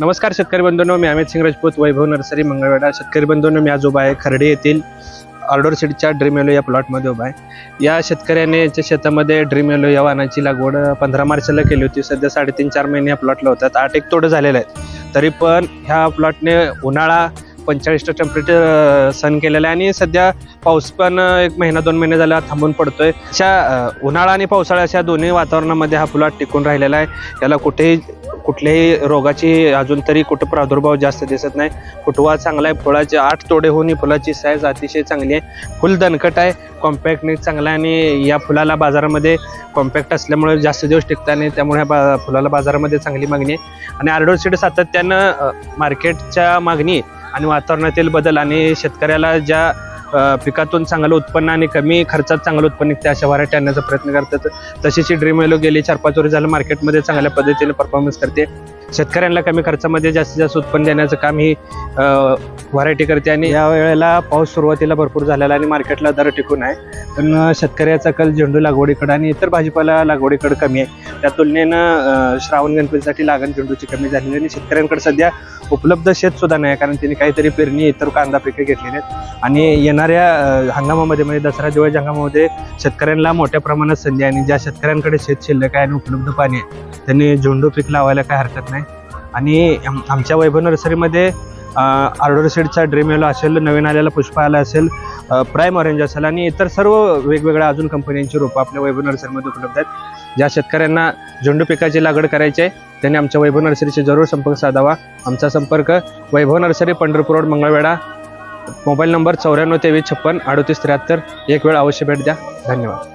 नमस्कार शेतकरी बंधूंनो मी अमित सिंग राजपूत वैभव नर्सरी मंगळवेढा. शेतकरी बंधूंनो मी आज उभा आहे खर्डे येथील ऑर्डर सीडच्या ड्रीमेलो या प्लॉटमध्ये उभा आहे. या शेतकऱ्याने याच्या शेतामध्ये ड्रीमेलो या वाहनाची लागवड पंधरा मार्चला केली होती. सध्या साडेतीन चार महिने या प्लॉटला होतात. आठ एक तोडं झालेलं आहे तरी पण ह्या प्लॉटने उन्हाळा पंचेचाळीस टेम्परेचर सण केलेलं आहे आणि सध्या पाऊस पण एक महिना दोन महिने झाला थांबून पडतोय. अशा उन्हाळा आणि पावसाळा अशा दोन्ही वातावरणामध्ये हा प्लॉट टिकून राहिलेला आहे. याला कुठेही कुठल्याही रोगाची अजून तरी कुठं प्रादुर्भाव जास्त दिसत नाही. फुटवा चांगला आहे फुलाचे आठ तोडे होऊन फुलाची साईज अतिशय चांगली आहे. फुल दणकट आहे कॉम्पॅक्टने चांगला आहे. आणि या फुलाला बाजारामध्ये कॉम्पॅक्ट असल्यामुळे जास्त दिवस टिकतात आणि त्यामुळे बा फुलाला बाजारामध्ये चांगली मागणी आहे. आणि आर्डोर सीड सातत्यानं मार्केटच्या मागणी आणि वातावरणातील बदल आणि शेतकऱ्याला ज्या पिकातून चांगलं उत्पन्न आणि कमी खर्चात चांगलं उत्पन्न निघते अशा व्हरायटी आणण्याचा प्रयत्न करतात. तशीच ही ड्रीम येलो गेली चार पाच वर्ष झालं मार्केटमध्ये चांगल्या पद्धतीने परफॉर्मन्स करते. शेतकऱ्यांना कमी खर्चामध्ये जास्तीत जास्त उत्पन्न देण्याचं काम ही व्हरायटी करते आणि या वेळेला पाऊस सुरुवातीला भरपूर झालेला आणि मार्केटला दर टिकून आहे. पण शेतकऱ्याचा कल झेंडू लागवडीकडं आणि इतर भाजीपाला लागवडीकडं कमी आहे. त्या तुलनेनं श्रावण गणपतीसाठी लागण झेंडूची कमी झालेली आणि शेतकऱ्यांकडे सध्या उपलब्ध शेत सुद्धा नाही कारण त्यांनी काहीतरी पेरणी इतर कांदा पिके घेतलेली आहेत. आणि येणाऱ्या हंगामामध्ये म्हणजे दसरा दिवाळी हंगामामध्ये शेतकऱ्यांना मोठ्या प्रमाणात संधी आहे आणि ज्या शेतकऱ्यांकडे शेत शिल्लक आहे आणि उपलब्ध पाणी आहे त्यांनी झेंडू पीक लावायला काय हरकत नाही. आणि आमच्या वैभव नर्सरीमध्ये आर्डर सेडचा ड्रीम येलो असेल नवीन आलेला पुष्पा आला असेल प्राईम ऑरेंज असेल आणि इतर सर्व वेगवेगळ्या अजून कंपन्यांची रोपं आपल्या वैभव नर्सरीमध्ये उपलब्ध आहेत. ज्या शेतकऱ्यांना झेंडू पिकाची लागवड करायची आहे त्यांनी आमच्या वैभव नर्सरीशी जरूर संपर्क साधावा. आमचा संपर्क Vaibhav nursery Pandharpur road Mangalvedha. Mobile number चौऱ्याण्णव तेवीस छप्पन अडतीस त्र्याहत्तर. एक वेळ अवश्य भेट द्या. धन्यवाद.